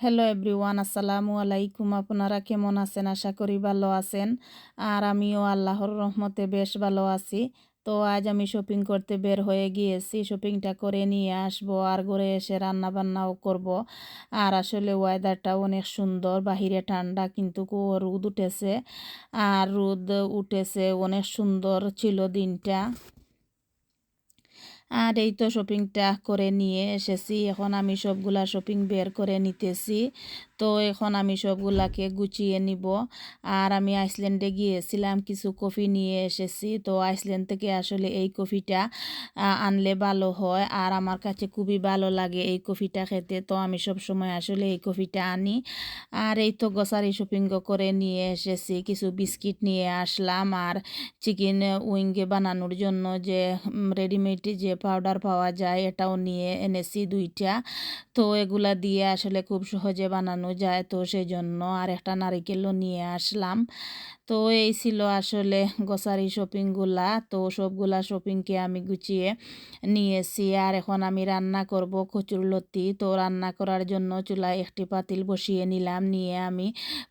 Hello everyone আসসালামু আলাইকুম আপনারা কেমন আছেন আশা করি ভালো আছেন আর আমিও আল্লাহর রহমতে বেশ ভালো আছি তো আজ আমি শপিং করতে বের হয়ে গিয়েছি শপিংটা করে নিয়ে আসব আর ঘরে এসে রান্না বান্নাও করব আর আসলে ওয়েদারটা অনেক সুন্দর বাহিরে ঠান্ডা কিন্তু রোদ উঠেছে আর রোদ উঠেছে অনেক সুন্দর ছিল দিনটা আর এই তো শপিংটা করে নিয়ে এসেছি। এখন আমি সবগুলা শপিং বের করে নিতেছি। তো এখন আমি সবগুলাকে গুছিয়ে নিব। আর আমি আইসল্যান্ডে গিয়েছিলাম, কিছু কফি নিয়ে এসেছি। তো আইসল্যান্ড থেকে আসলে এই কফিটা আনলে ভালো হয়। আর আমার কাছে খুবই ভালো লাগে এই কফিটা খেতে। তো আমি সব সময় আসলে এই কফিটা আনি। আর এই তো গোসারি শপিং করে নিয়ে এসেছি। কিছু বিস্কিট নিয়ে আসলাম। আর চিকেন উইঙ্গে বানানোর জন্য যে রেডিমেড যে পাউডার পাওয়া যায়, এটাও নিয়ে এনেছি দুইটা। তো এগুলা দিয়ে আসলে খুব সহজে বানানো যায়। তো সেই জন্য আর একটা নারিকেলও নিয়ে আসলাম। তো এই ছিল আসলে গোসারি শপিংগুলা তো সবগুলা শপিংকে আমি গুছিয়ে নিয়েছি আর এখন আমি রান্না করব কচুর লতি। তো রান্না করার জন্য চুলায় একটি পাতিল বসিয়ে নিলাম। নিয়ে আমি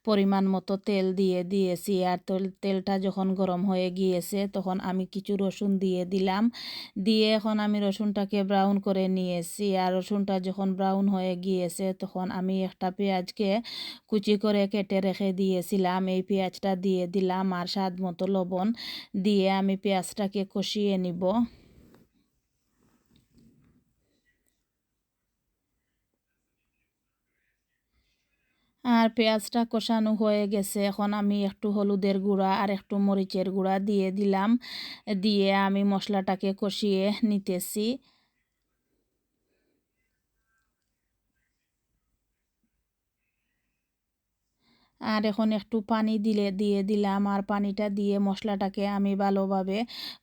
পরিমাণ মতো তেল দিয়ে দিয়েছি। আর তেলটা যখন গরম হয়ে গিয়েছে, তখন আমি কিছু রসুন দিয়ে দিলাম। দিয়ে এখন আমি রসুনটাকে ব্রাউন করে নিয়েছি আর রসুনটা যখন ব্রাউন হয়ে গিয়েছে, তখন আমি একটা পেঁয়াজকে কুচি করে কেটে রেখে দিয়েছিলাম। এই পেঁয়াজটা দিয়ে দিলাম আর স্বাদ মতো লবণ দিয়ে আমি পেঁয়াজটাকে কষিয়ে নিব। আর পেঁয়াজটা কষানো হয়ে গেছে। এখন আমি একটু হলুদের গুঁড়া আর একটু মরিচের গুঁড়া দিয়ে দিলাম। দিয়ে আমি মশলাটাকে কষিয়ে নিতেছি। আর এখন একটু পানি দিলে, দিয়ে দিলাম। আর পানিটা দিয়ে মশলাটাকে আমি ভালোভাবে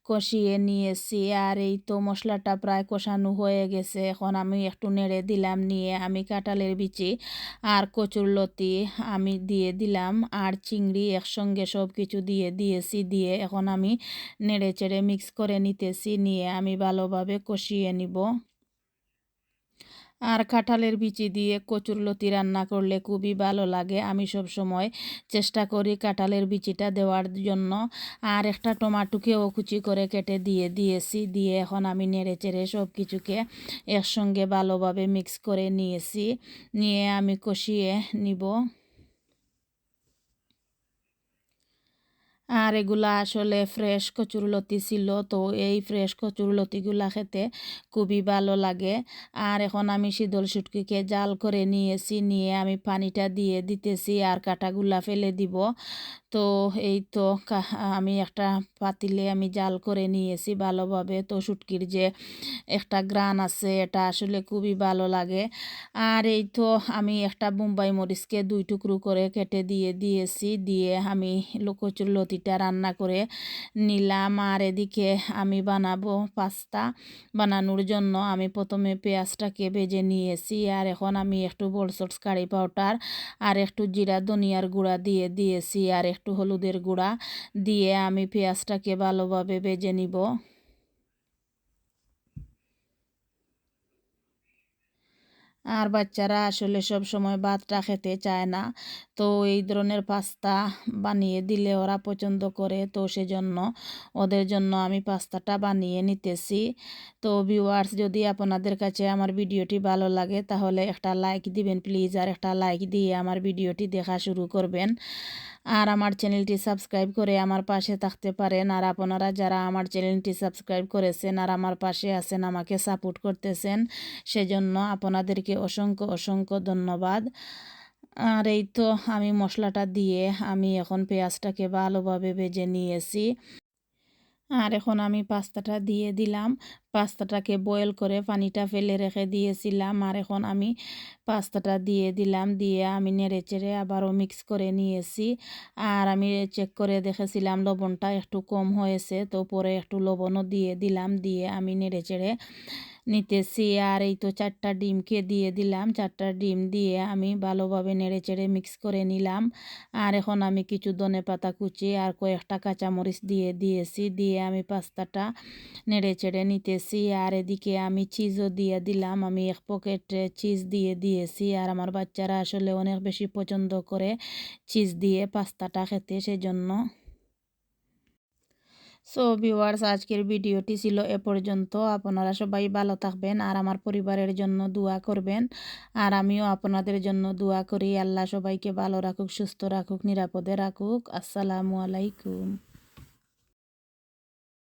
কষিয়ে নিয়েছি। আর এই তো মশলাটা প্রায় কষানো হয়ে গেছে। এখন আমি একটু নেড়ে দিলাম, নিয়ে আমি কাঁঠালের বিচি আর কচুর লতি আমি দিয়ে দিলাম। আর চিংড়ি একসঙ্গে সব কিছু দিয়ে দিয়েছি, দিয়ে এখন আমি নেড়ে চেড়ে মিক্স করে নিতেছি। নিয়ে আমি ভালোভাবে কষিয়ে নিব। আর কাঁঠালের বিচি দিয়ে কচুর লতি রান্না করলে খুবই ভালো লাগে। আমি সব সময় চেষ্টা করি কাঁঠালের বিচিটা দেওয়ার জন্য। আর একটা টমাটোকেও কুচি করে কেটে দিয়ে দিয়েছি। দিয়ে এখন আমি নেড়ে চেড়ে সব কিছুকে একসঙ্গে ভালোভাবে মিক্স করে নিয়েছি। নিয়ে আমি কষিয়ে নিব। আর এগুলা আসলে ফ্রেশ কচুরলতি ছিল, তো এই ফ্রেশ কচুরলতিগুলা খেতে খুবই ভালো লাগে। আর এখন আমি শীতল সুটকিকে জাল করে নিয়েছি, নিয়ে আমি পানিটা দিয়ে দিতেছি আর কাটাগুলা ফেলে দিব। তো এই তো আমি একটা পাতিলে আমি জাল করে নিয়েছি ভালোভাবে। তো শুটকির যে একটা গ্রান আছে, এটা আসলে খুবই ভালো লাগে। আর এই তো আমি একটা মুম্বাই মরিচকে দুই টুকরো করে কেটে দিয়ে দিয়েছি, দিয়ে আমি লোকচুর লতিটা রান্না করে নিলাম। আর এদিকে আমি বানাবো পাস্তা বানানোর জন্য। আমি প্রথমে পেঁয়াজটাকে ভেজে নিয়েছি। আর এখন আমি একটু বলসটস কারি পাউডার আর একটু জিরা, ধনিয়ার গুঁড়া দিয়ে দিয়েছি। আর একটু হলুদের গুঁড়া দিয়ে আমি পেঁয়াজটাকে ভালোভাবে ভেজে নিব। আর বাচ্চারা আসলে সব সময় ভাতটা খেতে চায় না। তো এই ধরনের পাস্তা বানিয়ে দিলে ওরা পছন্দ করে। তো সেজন্য ওদের জন্য আমি পাস্তাটা বানিয়ে নিতেছি। তো ভিউয়ার্স যদি আপনাদের কাছে আমার ভিডিওটি ভালো লাগে, তাহলে একটা লাইক দিবেন প্লিজ আর একটা লাইক দিয়ে আমার ভিডিওটি দেখা শুরু করবেন। আর আমার চ্যানেলটি সাবস্ক্রাইব করে আমার পাশে থাকতে পারেন। আর আপনারা যারা আমার চ্যানেলটি সাবস্ক্রাইব করেছেন আর আমার পাশে আছেন, আমাকে সাপোর্ট করতেছেন, সেজন্য আপনাদেরকে অসংখ্য অসংখ্য ধন্যবাদ। আর এই তো আমি মশলাটা দিয়ে আমি এখন পেঁয়াজটাকে ভালোভাবে ভেজে নিয়েছি। আর এখন আমি পাস্তাটা দিয়ে দিলাম। পাস্তাটাকে বয়েল করে পানিটা ফেলে রেখে দিয়েছিলাম। আর এখন আমি পাস্তাটা দিয়ে দিলাম। দিয়ে আমি নেড়ে চেড়ে আবারও মিক্স করে নিয়েছি। আর আমি চেক করে দেখেছিলাম লবণটা একটু কম হয়েছে, তো পরে একটু লবণও দিয়ে দিলাম। দিয়ে আমি নেড়ে চেড়ে নিতেছি আর এই তো চারটা ডিমকে দিয়ে দিলাম। চারটা ডিম দিয়ে আমি ভালোভাবে নেড়ে চেড়ে মিক্স করে নিলাম। আর এখন আমি কিছু ধনে পাতা কুচি আর কয়েকটা কাঁচামরিচ দিয়ে দিয়েছি। দিয়ে আমি পাস্তাটা নেড়ে চেড়ে নিতেছি। আর এদিকে আমি চিজও দিয়ে দিলাম। আমি এক পকেট চিজ দিয়ে দিয়েছি। আর আমার বাচ্চারা আসলে অনেক বেশি পছন্দ করে চিজ দিয়ে পাস্তাটা খেতে, সেজন্য সো ভিউয়ার্স আজকের ভিডিওটি ছিল এ পর্যন্ত। আপনারা সবাই ভালো থাকবেন আর আমার পরিবারের জন্য দোয়া করবেন। আর আমিও আপনাদের জন্য দোয়া করি। আল্লাহ সবাইকে ভালো রাখুক, সুস্থ রাখুক, নিরাপদে রাখুক। আসসালামু আলাইকুম।